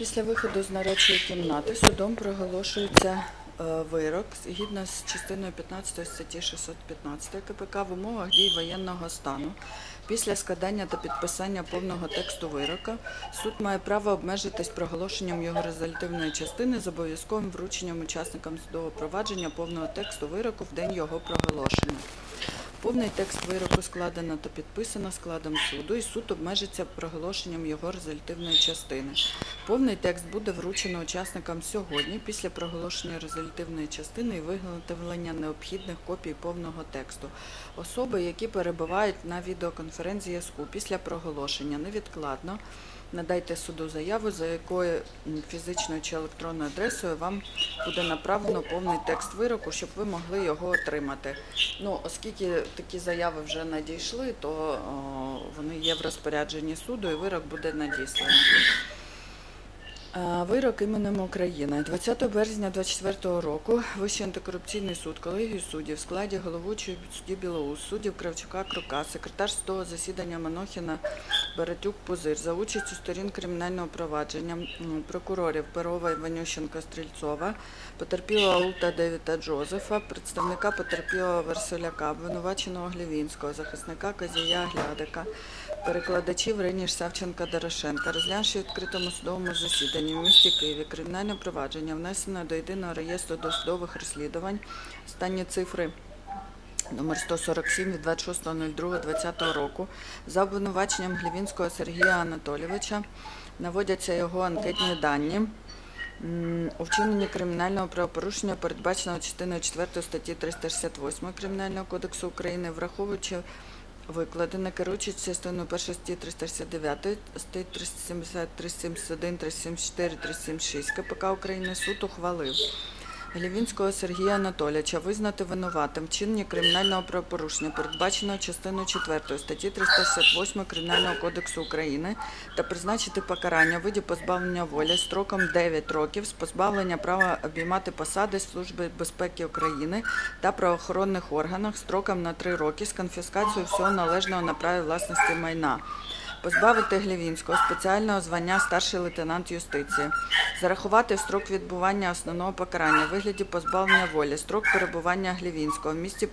Після виходу з нарадчої кімнати судом проголошується е, вирок згідно з частиною 15 статті 615 КПК в умовах дій воєнного стану. Після складання та підписання повного тексту вирока суд має право обмежитись проголошенням його резолютивної частини з обов'язковим врученням учасникам судового провадження повного тексту вироку в день його проголошення. Повний текст вироку складено та підписано складом суду, і суд обмежиться проголошенням його резолютивної частини. Повний текст буде вручено учасникам сьогодні після проголошення резолютивної частини і виготовлення необхідних копій повного тексту. Особи, які перебувають на відеоконференц-зв'язку після проголошення, невідкладно надайте суду заяву, за якою фізичною чи електронною адресою вам буде направлено повний текст вироку, щоб ви могли його отримати. Ну, оскільки такі заяви вже надійшли, то о, вони є в розпорядженні суду і вирок буде надісланий. Е, Вирок іменем України 20 березня 2024 року Вищий антикорупційний суд, колегію суддів в складі головуючої судді Білоус, суддів Кравчука Крука, секретар судового засідання Манохіна Баратюк Пузир. За участю сторін кримінального провадження прокурорів Перова Іванющенка Стрільцова, потерпілого Улта Девіта Джозефа, представника потерпілого Варсоляка, обвинуваченого Глівінського, захисника Казія Глядика, перекладачів Реніш Савченка Дорошенка, розглянувши відкритому судовому засіданні в місті Києві кримінальне провадження внесено до єдиного реєстру досудових розслідувань. Останні цифри номер 147 від 26.02.2020 року за обвинуваченням Глівінського Сергія Анатолійовича наводяться його анкетні дані. У вчиненні кримінального правопорушення, передбаченого частиною 4 статті 368 Кримінального кодексу України, враховуючи викладене, керуючись частиною 1 статті 369, статті 370, 371, 374, 376 КПК України суд ухвалив Глівінського Сергія Анатолійовича визнати винуватим вчиненні кримінального правопорушення, передбаченого частиною 4 статті 368 Кримінального кодексу України та призначити покарання в виді позбавлення волі строком 9 років з позбавлення права обіймати посади Служби безпеки України та правоохоронних органах строком на 3 роки з конфіскацією всього належного на праві власності майна. Позбавити Глівінського спеціального звання старший лейтенант юстиції, зарахувати строк відбування основного покарання в вигляді позбавлення волі, строк перебування Глівінського в місті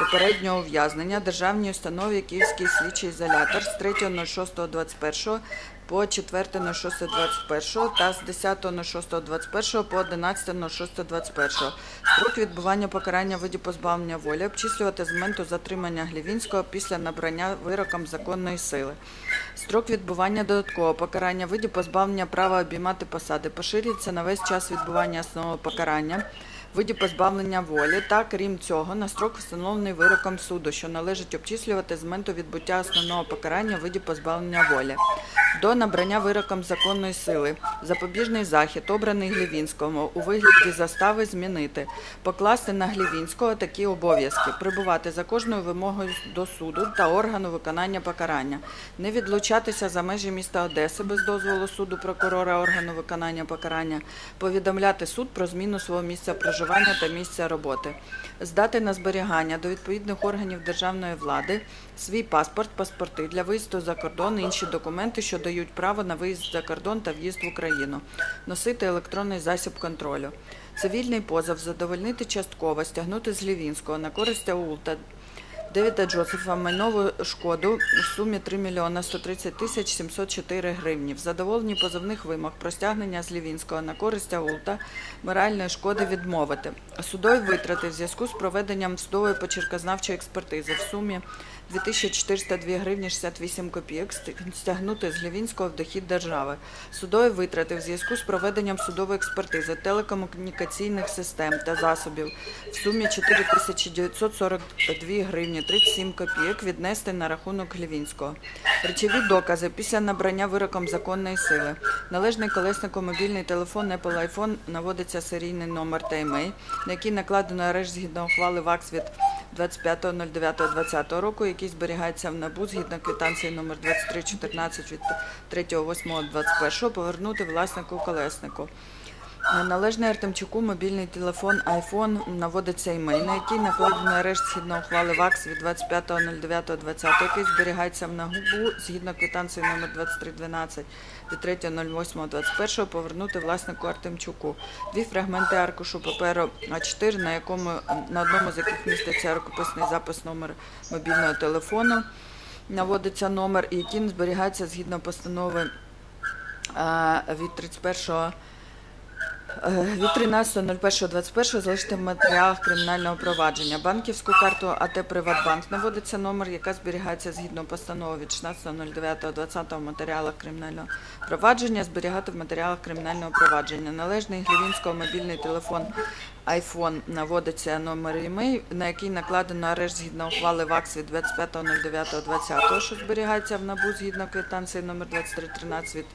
попереднього ув'язнення державній установі Київський слідчий ізолятор з 3.06.21 по 4.06.21 та з 10.06.21 по 11.06.21. Строк відбування покарання в виді позбавлення волі обчислювати з моменту затримання Глівінського після набрання вироком законної сили. Строк відбування додаткового покарання в виді позбавлення права обіймати посади поширюється на весь час відбування основного покарання виді позбавлення волі та, крім цього, на строк встановлений вироком суду, що належить обчислювати з моменту відбуття основного покарання виді позбавлення волі. До набрання вироком законної сили. Запобіжний захід, обраний Глівінському, у вигляді застави змінити, покласти на Глівінського такі обов'язки, прибувати за кожною вимогою до суду та органу виконання покарання, не відлучатися за межі міста Одеси без дозволу суду, прокурора органу виконання покарання, повідомляти суд про зміну свого місця проживання та місця роботи, здати на зберігання до відповідних органів державної влади свій паспорт, паспорти для виїзду за кордон і інші документи, що дають право на виїзд за кордон та в'їзд в Україну, носити електронний засіб контролю. Цивільний позов задовольнити частково, стягнути з Лівінського на користь АУЛ та Девіда Джозефа майнову шкоду в сумі 3 мільйона 130 тисяч 704 гривні. В задоволенні позовних вимог про стягнення з Лівінського на користь АУЛТа моральної шкоди відмовити. Судові витрати в зв'язку з проведенням судової почерказнавчої експертизи в сумі 2402 гривні 68 копійок стягнути з Лівінського в дохід держави. Судові витрати в зв'язку з проведенням судової експертизи телекомунікаційних систем та засобів в сумі 4942 гривні 37 копійок віднести на рахунок Глівінського. Речові докази після набрання вироком законної сили. Належний колеснику мобільний телефон Apple iPhone наводиться серійний номер та імей, на який накладено арешт згідно ухвали ВАКС від 25.09.2020 року, який зберігається в НАБУ згідно квитанції номер 2314 від 3.08.21 повернути власнику колеснику. Належний Артемчуку мобільний телефон iPhone наводиться імей, на який накладено арешт згідно ухвали ВАКС від 25.09.20, який зберігається в НАГУБУ згідно квитанції номер 2312 від 3.08.21 повернути власнику Артемчуку. Дві фрагменти аркушу паперу А4, на якому на одному з яких міститься рукописний запис номер мобільного телефону. Наводиться номер, який зберігається згідно постанови е, від 31 Е, від 13.01.21 залишити в матеріалах кримінального провадження. Банківську карту АТ Приватбанк наводиться номер, яка зберігається згідно постанови від 16.09.20 в матеріалах кримінального провадження, зберігати в матеріалах кримінального провадження. Належний Глівінського мобільний телефон iPhone наводиться номер імей, на який накладено арешт згідно ухвали ВАКС від 25.09.20, що зберігається в НАБУ згідно квитанції номер 2313 від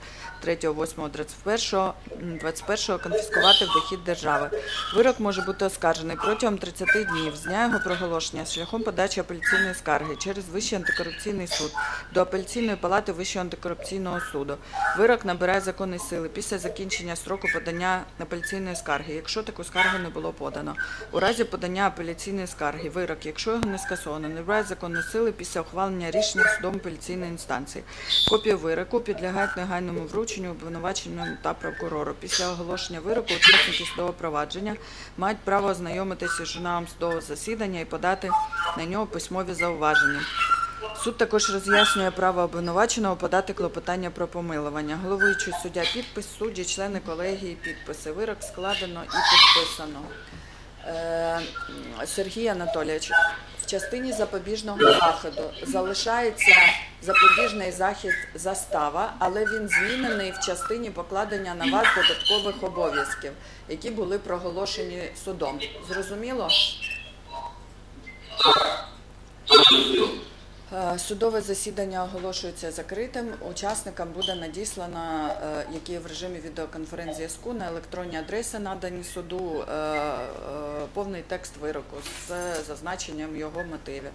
3.8.21, 21 конфіскувати в дохід держави. Вирок може бути оскаржений протягом 30 днів з дня його проголошення шляхом подачі апеляційної скарги через Вищий антикорупційний суд до апеляційної палати Вищого антикорупційного суду. Вирок набирає законної сили після закінчення строку подання апеляційної скарги, якщо таку скаргу не було подано. У разі подання апеляційної скарги вирок, якщо його не скасовано, набирає законної сили після ухвалення рішення судом апеляційної інстанції. Копія вироку підлягають негайному врученню обвинуваченню та прокурору. Після оголошення вироку учасники судового провадження мають право ознайомитися з журналом судового засідання і подати на нього письмові зауваження. Суд також роз'яснює право обвинуваченого подати клопотання про помилування. Головуючий суддя підпис, судді, члени колегії підписи. Вирок складено і підписано. Е, Сергій Анатолійович, в частині запобіжного заходу залишається запобіжний захід застава, але він змінений в частині покладення на вас додаткових обов'язків, які були проголошені судом. Зрозуміло? Е, Судове засідання оголошується закритим. Учасникам буде надіслано, е, які в режимі відеоконференції зв'язку, на електронні адреси, надані суду, е, повний текст вироку з зазначенням його мотивів.